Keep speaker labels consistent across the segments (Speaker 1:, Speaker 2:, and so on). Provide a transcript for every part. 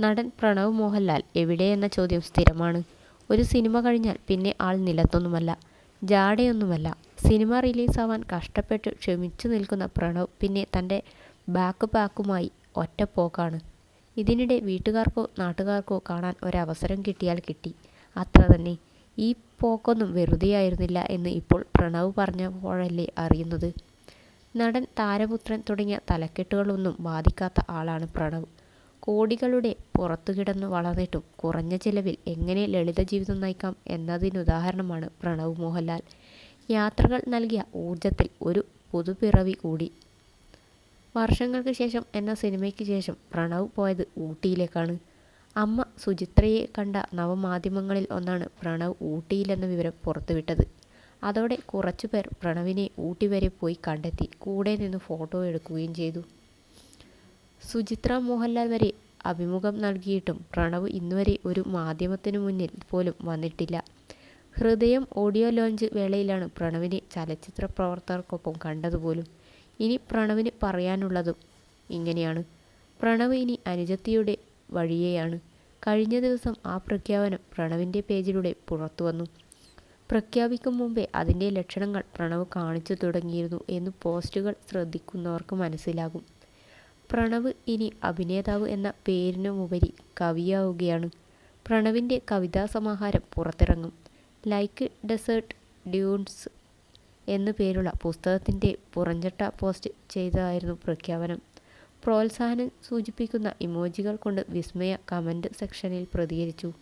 Speaker 1: നടൻ പ്രണവ് മോഹൻലാൽ എവിടെയെന്ന ചോദ്യം സ്ഥിരമാണ്. ഒരു സിനിമ കഴിഞ്ഞാൽ പിന്നെ ആൾ നിലത്തൊന്നുമല്ല ജാടയൊന്നുമല്ല. സിനിമ റിലീസാവാൻ കഷ്ടപ്പെട്ട് ക്ഷമിച്ചു നിൽക്കുന്ന പ്രണവ് പിന്നെ തന്റെ ബാക്ക് പാക്കുമായി ഒറ്റപ്പോക്കാണ്. ഇതിനിടെ വീട്ടുകാർക്കോ നാട്ടുകാർക്കോ കാണാൻ ഒരവസരം കിട്ടിയാൽ കിട്ടി. അത്ര തന്നെ. ഈ പോക്കൊന്നും വെറുതെയായിരുന്നില്ല എന്ന് ഇപ്പോൾ പ്രണവ് പറഞ്ഞപ്പോഴല്ലേ അറിയുന്നത്. നടൻ താരപുത്രൻ തുടങ്ങിയ തലക്കെട്ടുകളൊന്നും ബാധിക്കാത്ത ആളാണ് പ്രണവ്. കോടികളുടെ പുറത്തു കിടന്നു വളർന്നിട്ടും കുറഞ്ഞ ചിലവിൽ എങ്ങനെ ലളിത ജീവിതം നയിക്കാം എന്നതിനുദാഹരണമാണ് പ്രണവ് മോഹൻലാൽ. യാത്രകൾ നൽകിയ ഊർജത്തിൽ ഒരു പുതുപിറവി കൂടി. വർഷങ്ങൾക്ക് ശേഷം എന്ന സിനിമയ്ക്ക് ശേഷം പ്രണവ് പോയത് ഊട്ടിയിലേക്കാണ്. അമ്മ സുചിത്രയെ കണ്ട നവമാധ്യമങ്ങളിൽ ഒന്നാണ് പ്രണവ് ഊട്ടിയിലെന്ന വിവരം പുറത്തുവിട്ടത്. അതോടെ കുറച്ചുപേർ പ്രണവിനെ ഊട്ടി വരെ പോയി കണ്ടെത്തി കൂടെ നിന്ന് ഫോട്ടോ എടുക്കുകയും ചെയ്തു. സുചിത്ര മോഹൻലാൽ വരെ അഭിമുഖം നൽകിയിട്ടും പ്രണവ് ഇന്നുവരെ ഒരു മാധ്യമത്തിനു മുന്നിൽ പോലും വന്നിട്ടില്ല. ഹൃദയം ഓഡിയോ ലോഞ്ച് വേളയിലാണ് പ്രണവിനെ ചലച്ചിത്ര പ്രവർത്തകർക്കൊപ്പം കണ്ടതുപോലും. ഇനി പ്രണവിന് പറയാനുള്ളതും ഇങ്ങനെയാണ്. പ്രണവ് ഇനി അനുജത്തിയുടെ വഴിയെയാണ്. കഴിഞ്ഞ ദിവസം ആ പ്രഖ്യാപനം പ്രണവിന്റെ പേജിലൂടെ പുറത്തു വന്നു. പ്രഖ്യാപിക്കും മുമ്പേ അതിന്റെ ലക്ഷണങ്ങൾ പ്രണവ് കാണിച്ചു തുടങ്ങിയിരുന്നു എന്ന് പോസ്റ്റുകൾ ശ്രദ്ധിക്കുന്നവർക്ക് മനസ്സിലാകും. പ്രണവ് ഇനി അഭിനേതാവ് എന്ന പേരിനുമുപരി കവിയാവുകയാണ്. പ്രണവിന്റെ കവിതാ സമാഹാരം പുറത്തിറങ്ങും. ലൈക്ക് ഡെസേർട്ട് ഡ്യൂൺസ് എന്നു പേരുള്ള പുസ്തകത്തിന്റെ പുറഞ്ചട്ട പോസ്റ്റ് ചെയ്തതായിരുന്നു പ്രഖ്യാപനം. പ്രോത്സാഹനം സൂചിപ്പിക്കുന്ന ഇമോജികൾ കൊണ്ട് വിസ്മയ കമന്റ് സെക്ഷനിൽ പ്രതികരിച്ചു.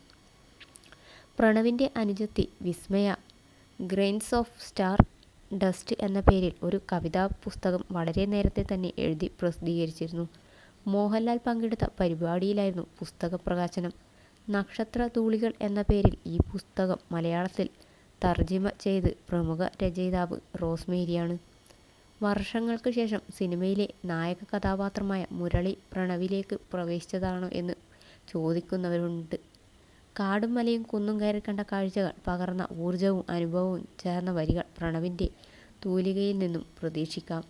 Speaker 1: പ്രണവിന്റെ അനുജത്തി Vismaya grains of star dust എന്ന പേരിൽ ഒരു കവിതാ പുസ്തകം വളരെ നേരത്തെ തന്നെ എഴുതി പ്രസിദ്ധീകരിച്ചിരുന്നു. മോഹൻലാൽ പങ്കെടുത്ത പരിപാടിയിലായിരുന്നു പുസ്തക പ്രകാശനം. നക്ഷത്ര തൂളികൾ എന്ന പേരിൽ ഈ പുസ്തകം മലയാളത്തിൽ തർജിമ ചെയ്ത് പ്രമുഖ രചയിതാവ് റോസ്മേരിയാണ്. വർഷങ്ങൾക്ക് ശേഷം സിനിമയിലെ നായക കഥാപാത്രമായ മുരളി പ്രണവിലേക്ക് പ്രവേശിച്ചതാണോ എന്ന് ചോദിക്കുന്നവരുണ്ട്. കാടും മലയും കുന്നും കയറി കണ്ട കാഴ്ചകൾ പകർന്ന ഊർജവും അനുഭവവും ചേർന്ന വരികൾ പ്രണവിന്റെ തൂലികയിൽ നിന്നും പ്രതീക്ഷിക്കാം.